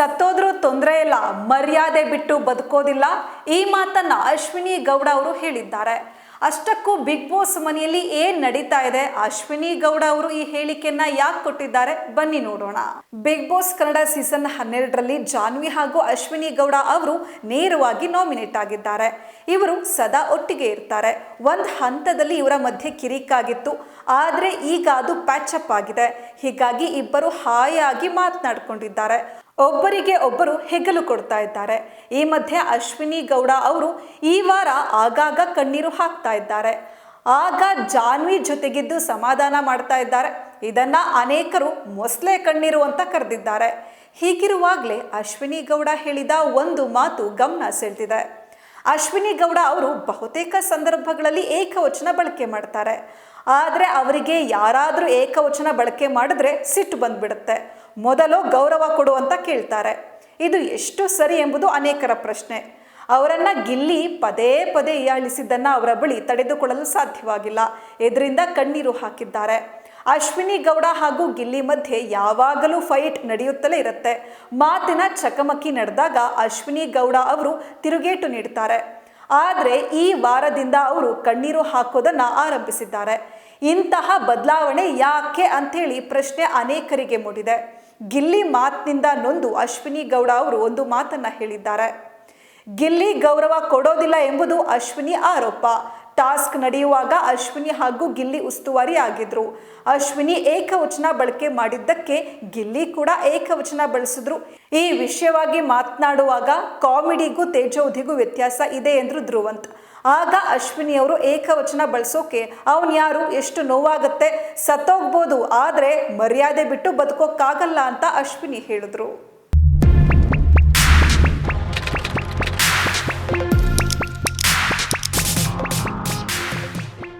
ಸತ್ತೋದ್ರೂ ತೊಂದರೆ ಇಲ್ಲ ಮರ್ಯಾದೆ ಬಿಟ್ಟು ಬದುಕೋದಿಲ್ಲ. ಈ ಮಾತನ್ನ ಅಶ್ವಿನಿ ಗೌಡ ಅವರು ಹೇಳಿದ್ದಾರೆ. ಅಷ್ಟಕ್ಕೂ ಬಿಗ್ ಬಾಸ್ ಮನೆಯಲ್ಲಿ ಏನ್ ನಡೀತಾ ಇದೆ? ಅಶ್ವಿನಿ ಗೌಡ ಅವರು ಈ ಹೇಳಿಕೆಯನ್ನ ಯಾಕೆ ಕೊಟ್ಟಿದ್ದಾರೆ? ಬನ್ನಿ ನೋಡೋಣ. ಬಿಗ್ ಬಾಸ್ ಕನ್ನಡ ಸೀಸನ್ ಹನ್ನೆರಡರಲ್ಲಿ ಜಾನ್ವಿ ಹಾಗೂ ಅಶ್ವಿನಿ ಗೌಡ ಅವರು ನೇರವಾಗಿ ನಾಮಿನೇಟ್ ಆಗಿದ್ದಾರೆ. ಇವರು ಸದಾ ಒಟ್ಟಿಗೆ ಇರ್ತಾರೆ. ಒಂದು ಹಂತದಲ್ಲಿ ಇವರ ಮಧ್ಯೆ ಕಿರಿಕಾಗಿತ್ತು ಆದರೆ ಈಗ ಅದು ಪ್ಯಾಚಪ್ ಆಗಿದೆ. ಹೀಗಾಗಿ ಇಬ್ಬರು ಹಾಯಾಗಿ ಮಾತನಾಡ್ಕೊಂಡಿದ್ದಾರೆ. ಒಬ್ಬರಿಗೆ ಒಬ್ಬರು ಹೆಗಲು ಕೊಡ್ತಾ ಇದ್ದಾರೆ. ಈ ಮಧ್ಯೆ ಅಶ್ವಿನಿ ಗೌಡ ಅವರು ಈ ವಾರ ಆಗಾಗ ಕಣ್ಣೀರು ಹಾಕ್ತಾ ಇದ್ದಾರೆ. ಆಗ ಜಾನ್ವಿ ಜೊತೆಗಿದ್ದು ಸಮಾಧಾನ ಮಾಡ್ತಾ ಇದ್ದಾರೆ. ಇದನ್ನ ಅನೇಕರು ಮೊಸಳೆ ಕಣ್ಣೀರು ಅಂತ ಕರೆದಿದ್ದಾರೆ. ಹೀಗಿರುವಾಗಲೇ ಅಶ್ವಿನಿ ಗೌಡ ಹೇಳಿದ ಒಂದು ಮಾತು ಗಮನ ಸೆಳೆದಿದೆ. ಅಶ್ವಿನಿ ಗೌಡ ಅವರು ಬಹುತೇಕ ಸಂದರ್ಭಗಳಲ್ಲಿ ಏಕವಚನ ಬಳಕೆ ಮಾಡ್ತಾರೆ. ಆದರೆ ಅವರಿಗೆ ಯಾರಾದರೂ ಏಕವಚನ ಬಳಕೆ ಮಾಡಿದ್ರೆ ಸಿಟ್ಟು ಬಂದ್ಬಿಡುತ್ತೆ. ಮೊದಲು ಗೌರವ ಕೊಡು ಅಂತ ಕೇಳ್ತಾರೆ. ಇದು ಎಷ್ಟು ಸರಿ ಎಂಬುದು ಅನೇಕರ ಪ್ರಶ್ನೆ. ಅವರನ್ನ ಗಿಲ್ಲಿ ಪದೇ ಪದೇ ಇಯಾಳಿಸಿದ್ದನ್ನ ಅವರ ಬಳಿ ತಡೆದುಕೊಳ್ಳಲು ಸಾಧ್ಯವಾಗಿಲ್ಲ. ಇದರಿಂದ ಕಣ್ಣೀರು ಹಾಕಿದ್ದಾರೆ. ಅಶ್ವಿನಿ ಗೌಡ ಹಾಗೂ ಗಿಲ್ಲಿ ಮಧ್ಯೆ ಯಾವಾಗಲೂ ಫೈಟ್ ನಡೆಯುತ್ತಲೇ ಇರುತ್ತೆ. ಮಾತಿನ ಚಕಮಕಿ ನಡೆದಾಗ ಅಶ್ವಿನಿ ಗೌಡ ಅವರು ತಿರುಗೇಟು ನೀಡ್ತಾರೆ. ಆದರೆ ಈ ವಾರದಿಂದ ಅವರು ಕಣ್ಣೀರು ಹಾಕೋದನ್ನು ಆರಂಭಿಸಿದ್ದಾರೆ. ಇಂತಹ ಬದಲಾವಣೆ ಯಾಕೆ ಅಂಥೇಳಿ ಪ್ರಶ್ನೆ ಅನೇಕರಿಗೆ ಮೂಡಿದೆ. ಗಿಲ್ಲಿ ಮಾತಿನಿಂದ ನೊಂದು ಅಶ್ವಿನಿ ಗೌಡ ಅವರು ಒಂದು ಮಾತನ್ನು ಹೇಳಿದ್ದಾರೆ. ಗಿಲ್ಲಿ ಗೌರವ ಕೊಡೋದಿಲ್ಲ ಎಂಬುದು ಅಶ್ವಿನಿ ಆರೋಪ. ಟಾಸ್ಕ್ ನಡೆಯುವಾಗ ಅಶ್ವಿನಿ ಹಾಗೂ ಗಿಲ್ಲಿ ಉಸ್ತುವಾರಿ ಆಗಿದ್ರು ಅಶ್ವಿನಿ ಏಕವಚನ ಬಳಕೆ ಮಾಡಿದ್ದಕ್ಕೆ ಗಿಲ್ಲಿ ಕೂಡ ಏಕವಚನ ಬಳಸಿದ್ರು. ಈ ವಿಷಯವಾಗಿ ಮಾತನಾಡುವಾಗ ಕಾಮಿಡಿಗೂ ತೇಜೋಧಿಗೂ ವ್ಯತ್ಯಾಸ ಇದೆ ಎಂದ್ರು ಧ್ರುವಂತ್. ಆಗ ಅಶ್ವಿನಿ ಅವರು ಏಕವಚನ ಬಳಸೋಕೆ ಅವನು ಯಾರು? ಎಷ್ಟು ನೋವಾಗುತ್ತೆ? ಸತ್ತೋಗ್ಬೋದು. ಆದರೆ ಮರ್ಯಾದೆ ಬಿಟ್ಟು ಬದುಕೋಕ್ಕಾಗಲ್ಲ ಅಂತ ಅಶ್ವಿನಿ ಹೇಳಿದ್ರು.